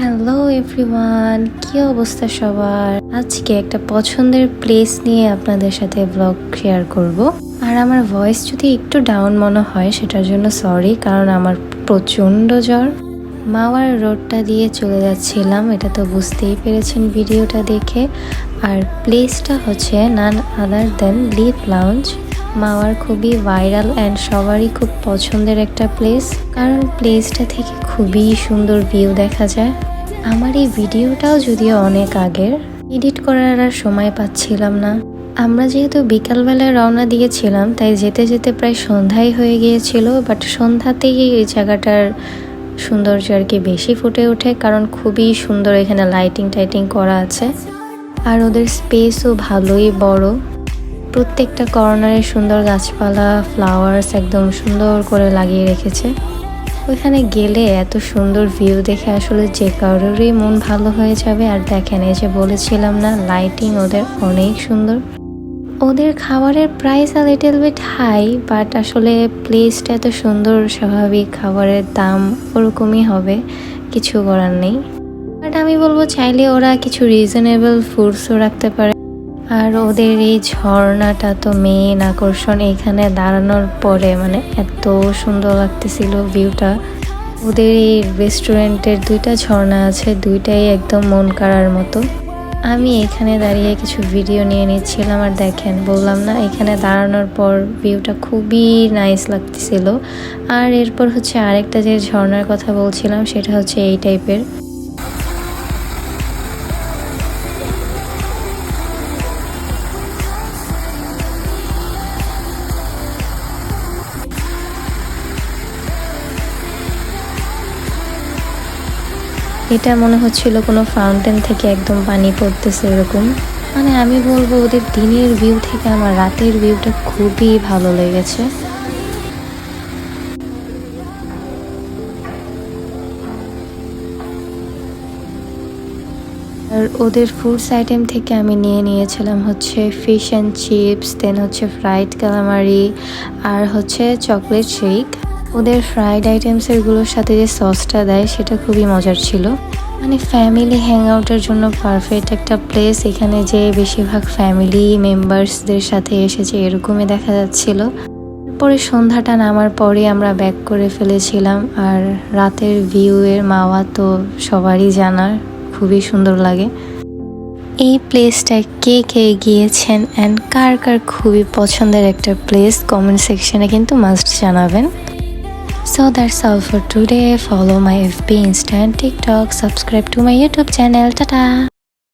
Hello everyone কি অবস্থা সবার? আজকে একটা পছন্দের প্লেস নিয়ে আপনাদের সাথে ব্লগ শেয়ার করব। আর আমার ভয়েস যদি একটু ডাউন মনে হয়, সেটার জন্য সরি কারণ আমার প্রচণ্ড জ্বর। মাওয়ার রোডটা দিয়ে চলে যাচ্ছিলাম, এটা তো বুঝতেই পেরেছেন ভিডিওটা দেখে। আর প্লেসটা হচ্ছে নান আদার দেন লিপ লাউঞ্জ মাওয়ার খুবই ভাইরাল অ্যান্ড সবারই খুব পছন্দের একটা প্লেস কারণ প্লেসটা থেকে খুবই সুন্দর ভিউ দেখা যায়। আমার এই ভিডিওটাও যদিও অনেক আগের এডিট করার আর সময় পাচ্ছিলাম না। আমরা যেহেতু বিকালবেলায় রওনা দিয়েছিলাম, তাই যেতে যেতে প্রায় সন্ধ্যাই হয়ে গিয়েছিল বাট সন্ধ্যাতেই এই জায়গাটার সৌন্দর্য আর কি বেশি ফুটে ওঠে, কারণ খুবই সুন্দর এখানে লাইটিং টাইটিং করা আছে। আর ওদের স্পেসও ভালোই বড়। প্রত্যেকটা কর্নারে সুন্দর গাছপালা ফ্লাওয়ার্স একদম সুন্দর করে লাগিয়ে রেখেছে। ওইখানে গেলে এত সুন্দর ভিউ দেখে আসলে যে কারোরই মন ভালো হয়ে যাবে। আর দেখেন, এই যে বলেছিলাম না লাইটিং ওদের অনেক সুন্দর। ওদের খাবারের price a little bit high but আসলে প্লেসটা এত সুন্দর, স্বাভাবিক খাবারের দাম ওরকমই হবে, কিছু করার নেই। বাট আমি বলব, চাইলে ওরা কিছু রিজনেবল ফুডসও রাখতে পারে। আর ওদের এই ঝর্ণাটা তো মেন আকর্ষণ। এখানে দাঁড়ানোর পরে মানে এত সুন্দর লাগতেছিল ভিউটা ওদের এই রেস্টুরেন্টের দুইটা ঝর্ণা আছে, দুইটাই একদম মন কাড়ার মতো। আমি এখানে দাঁড়িয়ে কিছু ভিডিও নিয়ে নিচ্ছিলাম আর দেখেন, বললাম না, এখানে দাঁড়ানোর পর ভিউটা খুবই নাইস লাগতেছিল। আর এরপর হচ্ছে আরেকটা যে ঝর্ণার কথা বলছিলাম, সেটা হচ্ছে এই টাইপের এটা মনে হচ্ছিল কোনো ফাউন্টেন থেকে একদম পানি পড়তেছে এরকম। মানে আমি বলব, ওদের দিনের ভিউ থেকে আমার রাতের ভিউটা খুবই ভালো লেগেছে। আর ওদের ফুডস আইটেম থেকে আমি নিয়ে নিয়েছিলাম হচ্ছে ফিশ অ্যান্ড চিপস দেন হচ্ছে ফ্রাইড কালামারি আর হচ্ছে চকলেট শেক ওদের ফ্রাইড আইটেমসেরগুলোর সাথে যে সসটা দেয়, সেটা খুবই মজার ছিল। মানে ফ্যামিলি হ্যাং আউটের জন্য পারফেক্ট একটা প্লেস এখানে যে বেশিরভাগ ফ্যামিলি মেম্বার্সদের সাথে এসেছে, এরকমই দেখা যাচ্ছিল। পরে সন্ধ্যাটা নামার পরে আমরা ব্যাক করে ফেলেছিলাম, আর রাতের ভিউ এর মাওয়া তো সবারই জানার, খুবই সুন্দর লাগে। এই প্লেসটা কে কে গিয়েছেন অ্যান্ড কার কার খুবই পছন্দের একটা প্লেস কমেন্ট সেকশনে কিন্তু মাস্ট জানাবেন। So that's all for today. Follow my FB, Insta, and TikTok. Subscribe to my YouTube channel. Ta-ta!